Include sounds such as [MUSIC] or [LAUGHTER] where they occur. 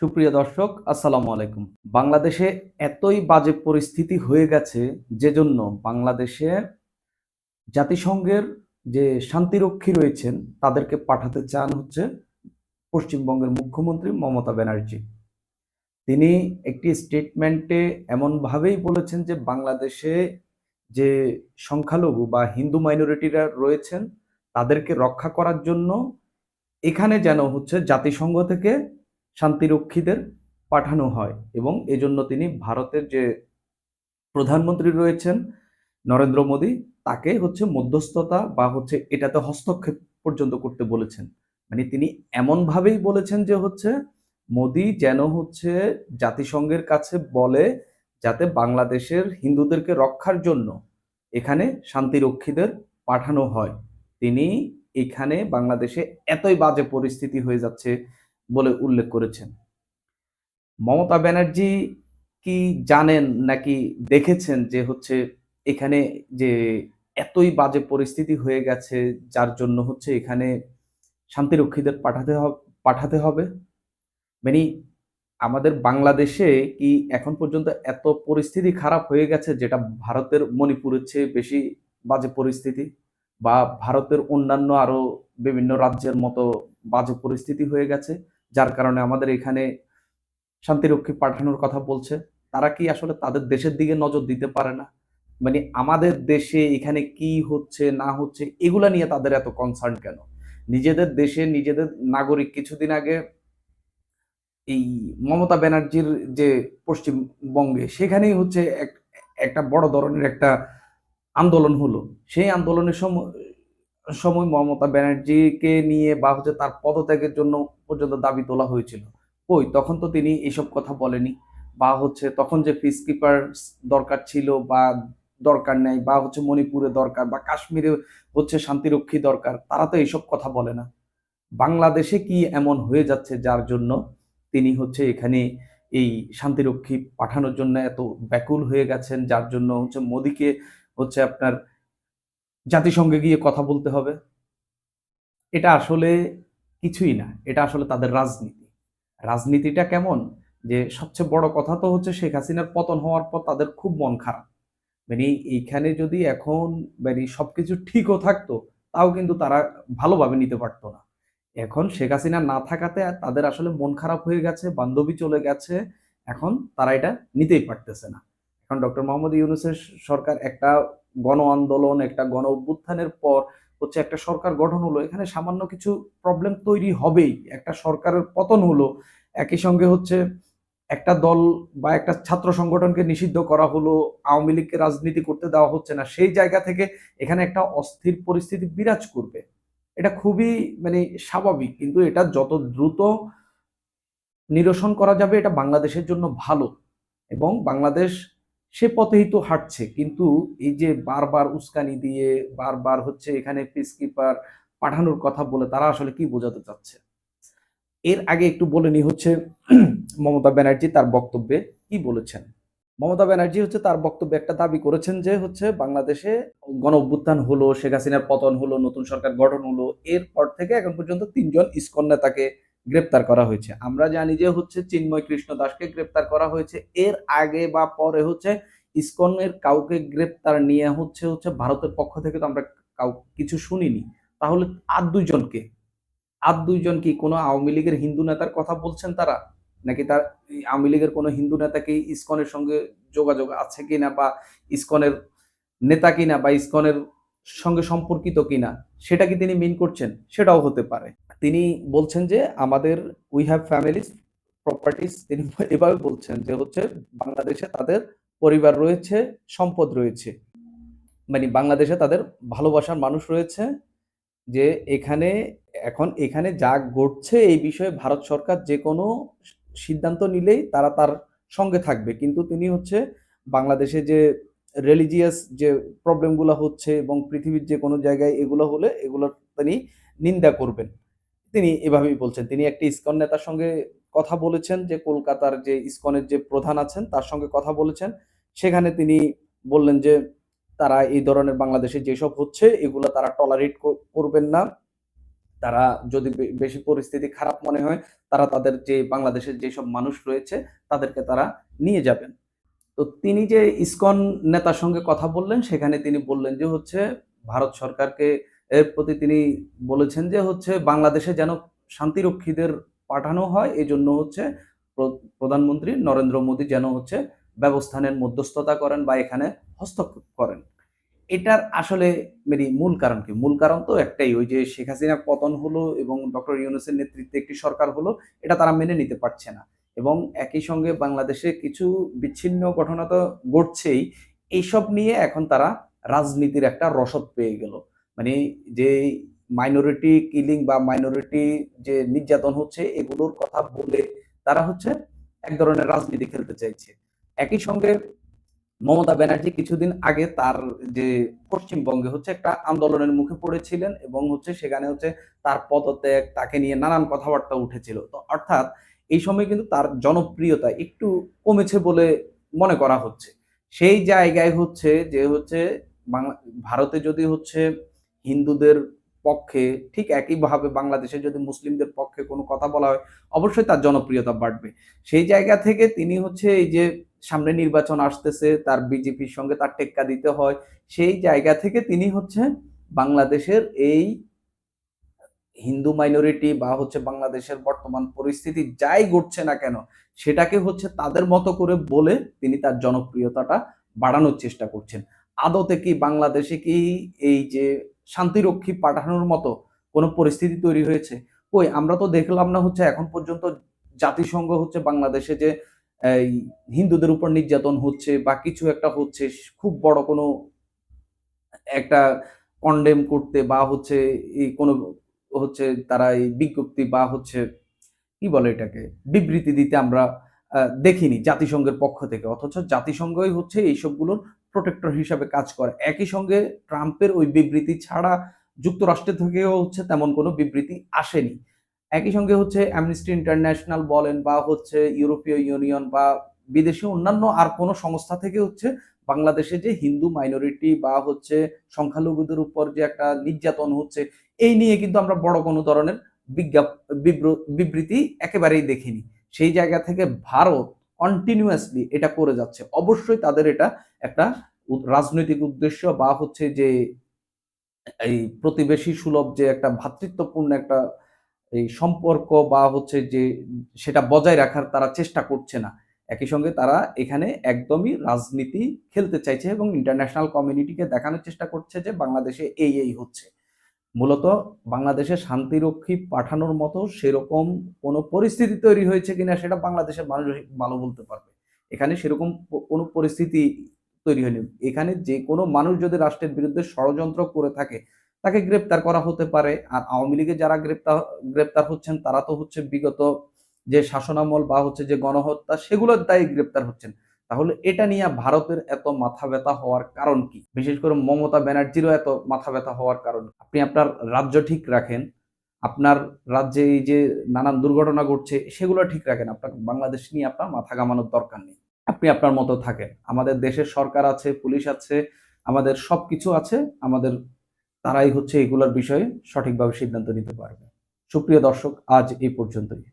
সুপ্রিয় দর্শক, আসসালামু আলাইকুম। বাংলাদেশে এতই বাজে পরিস্থিতি হয়ে গেছে যে জন্য বাংলাদেশে জাতিসংঘের যে শান্তিরক্ষী রয়েছেন, তাদেরকে পাঠাতে চান হচ্ছে পশ্চিমবঙ্গের মুখ্যমন্ত্রী মমতা ব্যানার্জি। তিনি একটি স্টেটমেন্টে এমনভাবেই বলেছেন যে বাংলাদেশে যে সংখ্যালঘু বা হিন্দু মাইনরিটিরা রয়েছেন, তাদেরকে রক্ষা করার জন্য এখানে যেন হচ্ছে জাতিসংঘ থেকে শান্তিরক্ষীদের পাঠানো হয় এবং এজন্য তিনি ভারতের যে প্রধানমন্ত্রী রয়েছেন নরেন্দ্র মোদী, তাকে হচ্ছে মধ্যস্থতা বা হচ্ছে এটাতে হস্তক্ষেপ পর্যন্ত করতে বলেছেন। মানে তিনি এমনভাবেই বলেছেন যে হচ্ছে মোদী যেন হচ্ছে জাতিসংঘের কাছে বলে যাতে বাংলাদেশের হিন্দুদেরকে রক্ষার জন্য এখানে শান্তিরক্ষীদের পাঠানো হয়। তিনি এখানে বাংলাদেশে এতই বাজে পরিস্থিতি হয়ে যাচ্ছে বলে উল্লেখ করেছেন। মমতা ব্যানার্জি কি জানেন নাকি দেখেছেন যে হচ্ছে এখানে যে এতই বাজে পরিস্থিতি হয়ে গেছে, যার জন্য হচ্ছে এখানে শান্তিরক্ষীদের পাঠাতে পাঠাতে হবে? মানে আমাদের বাংলাদেশে কি এখন পর্যন্ত এত পরিস্থিতি খারাপ হয়ে গেছে যেটা ভারতের মণিপুরের চেয়ে বেশি বাজে পরিস্থিতি? বা ভারতের অন্যান্য আরও বিভিন্ন রাজ্যের মতো বাজে পরিস্থিতি হয়ে গেছে? যার কারণে আমাদের এখানে শান্তিরক্ষী পাঠানোর কথা বলছে। তারা কি আসলে তাদের দেশের দিকে নজর দিতে পারে না? মানে আমাদের দেশে এখানে কি হচ্ছে, না হচ্ছে, এগুলা নিয়ে তাদের এত কনসার্ন কেন? নিজেদের দেশে নিজেদের নাগরিক কিছুদিন আগে এই মমতা ব্যানার্জির যে পশ্চিমবঙ্গে, সেখানেই হচ্ছে এক, একটা বড় ধরনের একটা আন্দোলন হলো। সেই আন্দোলনের সময় সময় মমতা ব্যানার্জিকে নিয়ে বা হচ্ছে তার পদত্যাগের জন্য পর্যন্ত দাবি তোলা হয়েছিল। ওই তখন তো তিনি এসব কথা বলেনি। বা হচ্ছে তখন যে পিস কিপার দরকার ছিল বা দরকার নেই বা হচ্ছে মণিপুরে দরকার বা কাশ্মীরে হচ্ছে শান্তিরক্ষী দরকার, তারা তো এইসব কথা বলে না। বাংলাদেশে কি এমন হয়ে যাচ্ছে যার জন্য তিনি হচ্ছে এখানে এই শান্তিরক্ষী পাঠানোর জন্য এত ব্যাকুল হয়ে গেছেন, যার জন্য হচ্ছে মোদিকে হচ্ছে আপনার জাতিসংঘে গিয়ে কথা বলতে হবে। এটা আসলে কিছুই না, এটা আসলে তাদের রাজনীতি। রাজনীতিটা কেমন? যে সবচেয়ে বড় কথা তো হচ্ছে শেখ হাসিনার পতন হওয়ার পর তাদের খুব মন খারাপ। মানে এইখানে যদি এখন মানে সবকিছু ঠিকও থাকতো, তাও কিন্তু তারা ভালোভাবে নিতে পারতো না। এখন শেখ হাসিনা না থাকাতে তাদের আসলে মন খারাপ হয়ে গেছে, বান্ধবী চলে গেছে, এখন তারা এটা নিতেই পারতেছে না। এখন ডক্টর মোহাম্মদ ইউনুসের সরকার একটা গণ আন্দোলন, একটা গণ অভ্যুত্থানের পর হচ্ছে একটা সরকার গঠন হলো। এখানে সামান্য কিছু প্রবলেম তৈরি হবেই। একটা সরকারের পতন হলো, একই সঙ্গে হচ্ছে একটা দল বা একটা ছাত্র সংগঠনকে নিষিদ্ধ করা হলো, আওয়ামী লীগকে রাজনীতি করতে দেওয়া হচ্ছে না, সেই জায়গা থেকে এখানে একটা অস্থির পরিস্থিতি বিরাজ করবে। এটা খুবই মানে স্বাভাবিক, কিন্তু এটা যত দ্রুত নিরসন করা যাবে, এটা বাংলাদেশের জন্য ভালো। এবং বাংলাদেশ সে পথেই তো হাঁটছে, কিন্তু এই যে বারবার উস্কানি দিয়ে, বারবার হচ্ছে এখানে পিসকিপার পাঠানোর কথা বলে, তারা আসলে কি বোঝাতে চাচ্ছে? এর আগে একটু বলে নি হচ্ছে [CLEARS THROAT] মমতা ব্যানার্জি তার বক্তব্যে কি বলেছেন? মমতা ব্যানার্জি হচ্ছে তার বক্তব্যে একটা দাবি করেছেন যে হচ্ছে বাংলাদেশে গণ অভ্যুত্থান হলো, শেখ হাসিনার পতন হলো, নতুন সরকার গঠন হলো, এরপর থেকে এখন পর্যন্ত তিনজন ইস্কন নেতাকে গ্রেপ্তার করা হয়েছে। আমরা জানি যে হচ্ছে চিন্ময় কৃষ্ণ দাসকে গ্রেপ্তার করা হয়েছে। এর আগে বা পরে হচ্ছে ইস্কনের কাউকে গ্রেপ্তার নিয়ে হচ্ছে হচ্ছে ভারতের পক্ষ থেকে তো আমরা কাউ, কিছু শুনিনি। তাহলে আর দুইজনকে আর দুইজন কি কোনো আওয়ামী লীগের হিন্দু নেতার কথা বলছেন তারা? নাকি তার আওয়ামী লীগের কোনো হিন্দু নেতা কি ইস্কনের সঙ্গে যোগাযোগ আছে কিনা বা ইস্কনের নেতা কিনা বা ইস্কনের সঙ্গে সম্পর্কিত কিনা, সেটা কি তিনি মিন করছেন? সেটাও হতে পারে। তিনি বলছেন যে, আমাদের উই হ্যাভ ফ্যামিলিজ প্রপার্টিস তিনি এভাবে বলছেন যে, হচ্ছে বাংলাদেশে তাদের পরিবার রয়েছে, সম্পদ রয়েছে। মানে বাংলাদেশে তাদের ভালোবাসার মানুষ রয়েছে যে, এখানে, এখন এখানে যা ঘটছে এই বিষয়ে ভারত সরকার যে কোনো সিদ্ধান্ত নিলেই তারা তার সঙ্গে থাকবে। কিন্তু তিনি হচ্ছে বাংলাদেশে যে রিলিজিয়াস যে প্রবলেমগুলো হচ্ছে এবং পৃথিবীর যে কোনো জায়গায় এগুলো হলে এগুলো তিনি নিন্দা করবেন। তিনি এভাবেই বলছেন। তিনি একটি ইস্কন নেতার সঙ্গে কথা বলেছেন যে, কলকাতার যে ইস্কনের যে প্রধান আছেন তার সঙ্গে কথা বলেছেন। সেখানে তিনি বললেন যে, তারা এই ধরনের বাংলাদেশে যেসব হচ্ছে এগুলো তারা টলারেট করবেন না। তারা যদি বেশি পরিস্থিতি খারাপ মনে হয়, তারা তাদের যে বাংলাদেশের যেসব মানুষ রয়েছে তাদেরকে তারা নিয়ে যাবেন। তো তিনি যে ইসকন নেতার সঙ্গে কথা বললেন, সেখানে তিনি বললেন যে হচ্ছে ভারত সরকারকে এর প্রতি তিনি বলেছেন যে হচ্ছে বাংলাদেশে যেন শান্তিরক্ষীদের পাঠানো হয় এই জন্য হচ্ছে প্রধানমন্ত্রী নরেন্দ্র মোদী যেন হচ্ছে ব্যবস্থানের মধ্যস্থতা করেন বা এখানে হস্তক্ষেপ করেন। এটার আসলে মেরি মূল কারণ কি? মূল কারণ তো একটাই, ওই যে শেখ হাসিনার পতন হলো এবং ডক্টর ইউনুসের নেতৃত্বে একটি সরকার হলো, এটা তারা মেনে নিতে পারছে না। এবং একই সঙ্গে বাংলাদেশে কিছু বিচ্ছিন্ন ঘটনা তো ঘটছেই, এইসব নিয়ে এখন তারা রাজনীতির একটা রসদ পেয়ে গেল। মানে যে মাইনরিটি কিলিং বা মাইনরিটি যে নির্যাতন হচ্ছে, এগুলোর কথা বলে তারা হচ্ছে এক ধরনের রাজনীতি খেলতে চাইছে। একই সঙ্গে মমতা ব্যানার্জি কিছুদিন আগে তার যে পশ্চিমবঙ্গে হচ্ছে একটা আন্দোলনের মুখে পড়েছিলেন এবং হচ্ছে সেখানে হচ্ছে তার পদত্যাগ, তাকে নিয়ে নানান কথাবার্তা উঠেছিল। তো অর্থাৎ এই সময় কিন্তু তার জনপ্রিয়তা একটু কমেছে বলে মনে করা হচ্ছে। সেই জায়গায় হচ্ছে যে হচ্ছে বাংলা, ভারতে যদি হচ্ছে হিন্দুদের পক্ষে ঠিক একইভাবে বাংলাদেশে যদি মুসলিমদের পক্ষে কোনো কথা বলা হয়, অবশ্যই তার জনপ্রিয়তা বাড়বে। সেই জায়গা থেকে তিনি হচ্ছে এই যে সামনে নির্বাচন আসতেছে, তার বিজেপির সঙ্গে তার টেক্কা দিতে হয়, সেই জায়গা থেকে তিনি হচ্ছে বাংলাদেশের এই হিন্দু মাইনরিটি বা হচ্ছে বাংলাদেশের বর্তমান পরিস্থিতি যাই ঘটছে না কেন, সেটাকে হচ্ছে তাদের মতো করে বলে তিনি তার জনপ্রিয়তাটা বাড়ানোর চেষ্টা করছেন। আদতে কি বাংলাদেশে কি এই যে শান্তিরক্ষী পাঠানোর মতো কোনো পরিস্থিতি তৈরি হয়েছে? কই, আমরা তো দেখলাম না হচ্ছে এখন পর্যন্ত জাতিসংঘ হচ্ছে বাংলাদেশে যে হিন্দুদের উপর নির্যাতন হচ্ছে বা কিছু একটা হচ্ছে, খুব বড় কোনো একটা কন্ডেম করতে বা হচ্ছে এই কোনো হচ্ছে তারা এই বিজ্ঞপ্তি বা হচ্ছে, কি বলে এটাকে, বিবৃতি দিতে আমরা দেখিনি জাতিসংঘের পক্ষ থেকে। অথচ জাতিসংঘই হচ্ছে এইসবগুলোর প্রোটেক্টর হিসাবে কাজ করে। একই সঙ্গে ট্রাম্পের ওই বিবৃতি ছাড়া যুক্তরাষ্ট্রের থেকেও হচ্ছে তেমন কোনো বিবৃতি আসেনি। একই সঙ্গে হচ্ছে অ্যামনিস্টি ইন্টারন্যাশনাল বলেন বা হচ্ছে ইউরোপীয় ইউনিয়ন বা বিদেশি অন্যান্য আর কোনো সংস্থা থেকে হচ্ছে বাংলাদেশে যে হিন্দু মাইনরিটি বা হচ্ছে সংখ্যালঘুদের উপর যে একটা নির্যাতন হচ্ছে, এই নিয়ে কিন্তু আমরা বড় কোনো ধরনের বিজ্ঞাপ বিবৃতি একেবারেই দেখিনি। সেই জায়গা থেকে ভারত কন্টিনিউয়াসলি এটা করে যাচ্ছে। অবশ্যই তাদের এটা একটা রাজনৈতিক উদ্দেশ্য বা হচ্ছে যে এই প্রতিবেশী সুলভ যে একটা ভ্রাতৃত্বপূর্ণ একটা এই সম্পর্ক বা হচ্ছে যে সেটা বজায় রাখার তারা চেষ্টা করছে না। একই সঙ্গে তারা এখানে একদমই রাজনীতি খেলতে চাইছে এবং ইন্টারন্যাশনাল কমিউনিটিকে দেখানোর চেষ্টা করছে যে বাংলাদেশে এই এই হচ্ছে। মূলত বাংলাদেশে শান্তিরক্ষী পাঠানোর মতো সেরকম কোনো পরিস্থিতি তৈরি হয়েছে কিনা সেটা বাংলাদেশের মানুষ ভালো বলতে পারবে। এখানে সেরকম কোনো পরিস্থিতি তৈরি হয়নি। এখানে যে কোনো মানুষ যদি রাষ্ট্রের বিরুদ্ধে ষড়যন্ত্র করে থাকে, তাকে গ্রেপ্তার করা হতে পারে। আর আওয়ামী লীগে যারা গ্রেপ্তার গ্রেপ্তার হচ্ছেন, তারা তো হচ্ছে বিগত যে শাসনামল বা হচ্ছে যে গণহত্যা, সেগুলোর দায়ী গ্রেপ্তার হচ্ছেন। তাহলে এটা নিয়ে ভারতের এত মাথা ব্যথা হওয়ার কারণ কি? বিশেষ করে মমতা ব্যানার্জিরও এত মাথা ব্যথা হওয়ার কারণ। আপনি আপনার রাজ্য ঠিক রাখেন, আপনার রাজ্যে এই যে নানান দুর্ঘটনা ঘটছে, সেগুলো ঠিক রাখেন। আপনার বাংলাদেশ নিয়ে আপনার মাথা ঘামানোর দরকার নেই। আপনি আপনার মতো থাকেন। আমাদের দেশের সরকার আছে, পুলিশ আছে, আমাদের সবকিছু আছে, আমাদের, তারাই হচ্ছে এগুলোর বিষয়ে সঠিকভাবে সিদ্ধান্ত নিতে পারবে। সুপ্রিয় দর্শক, আজ এই পর্যন্তই।